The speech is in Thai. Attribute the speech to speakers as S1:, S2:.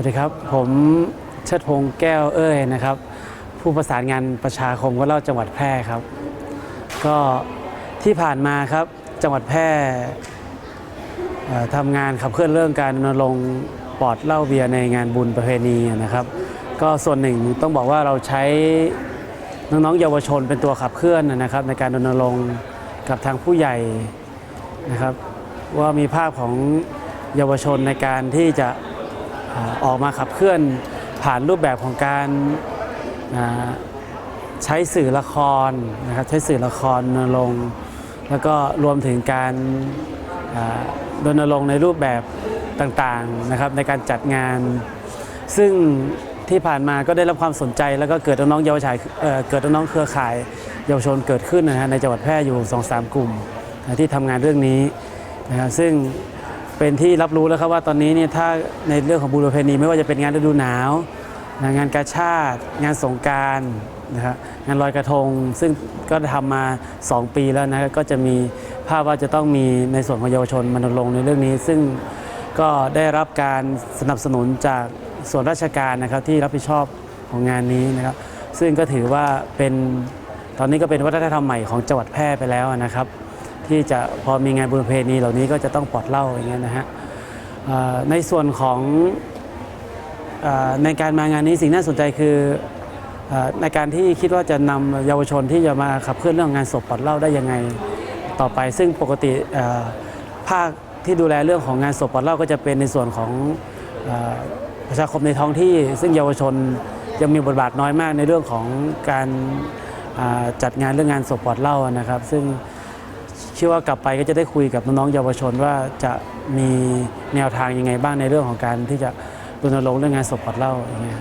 S1: วัสดีครับ ผมเชิดพงษ์แก้วเอ้ยนะครับ ผู้ประสานงานประชาคมก็เล่าจังหวัดแพร่ครับ ก็ที่ผ่านมาครับจังหวัดแพร่ทำงานขับเคลื่อนเรื่องการรณรงค์ปลอดเหล้าเบียร์ในงานบุญประเพณีนะครับ ก็ส่วนหนึ่งต้องบอกว่าเราใช้น้องๆเยาวชนเป็นตัวขับเคลื่อนนะครับ ในการรณรงค์กับทางผู้ใหญ่นะครับ ว่ามีภาพของเยาวชนในการที่จะ ออกมาขับเคลื่อนผ่านรูปแบบของการใช้สื่อละครนะครับใช้สื่อละครรณรงแล้วก็รวมถึงการอ่ารณรงค์ในรูปแบบต่างๆนะครับในการจัดงาน ซึ่งที่ผ่านมาก็ได้รับความสนใจ แล้วก็เกิดน้องๆเยาวชนเเกิดน้องๆเครือข่ายเยาวชนเกิดขึ้นนะฮะในจังหวัดแพร่อยู่2อสกลุ่มที่ทำงานเรื่องนี้นะฮะซึ่ง เป็นที่รับรู้แล้วครับว่าตอนนี้เนี่ยถ้าในเรื่องของบุระเพณีไม่ว่าจะเป็นงานฤดูหนาวนะงานกาชาติ งานสงการนะครับงานลอยกระทง ซึ่งก็ทำมา 2 ปีแล้วนะก็จะมีภาพว่าจะต้องมีในส่วนของเยาวชนมารณรงค์ในเรื่องนี้ ซึ่งก็ได้รับการสนับสนุนจากส่วนราชการนะครับที่รับผิดชอบของงานนี้นะครับ ซึ่งก็ถือว่าเป็นตอนนี้ก็เป็นวัฒนธรรมใหม่ของจังหวัดแพร่ไปแล้วนะครับ ที่จะพอมีงานบุญประเพณีเหล่านี้ก็จะต้องปลอดเล้าอย่างเงี้ยนะฮะในส่วนของอในการมางานนี้สิ่งน่าสนใจคืออในการที่คิดว่าจะนำเยาวชนที่จะมาขับเคลื่อนเรื่องงานศพปลอดเล้าได้ยังไงต่อไป ซึ่งปกติภาคที่ดูแลเรื่องของงานศพปลอดเล้าก็จะเป็นในส่วนของอประชาคมในท้องที่ ซึ่งเยาวชนยังมีบทบาทน้อยมากในเรื่องของการจัดงานเรื่องงานศพปลอดเล้านะครับ ซึ่ง ชื่อว่ากลับไปก็จะได้คุยกับน้องๆเยาวชนว่าจะมีแนวทางยังไงบ้างในเรื่องของการที่จะรณรงค์เรื่องงานศพปลอดเหล้าอย่างเงี้ย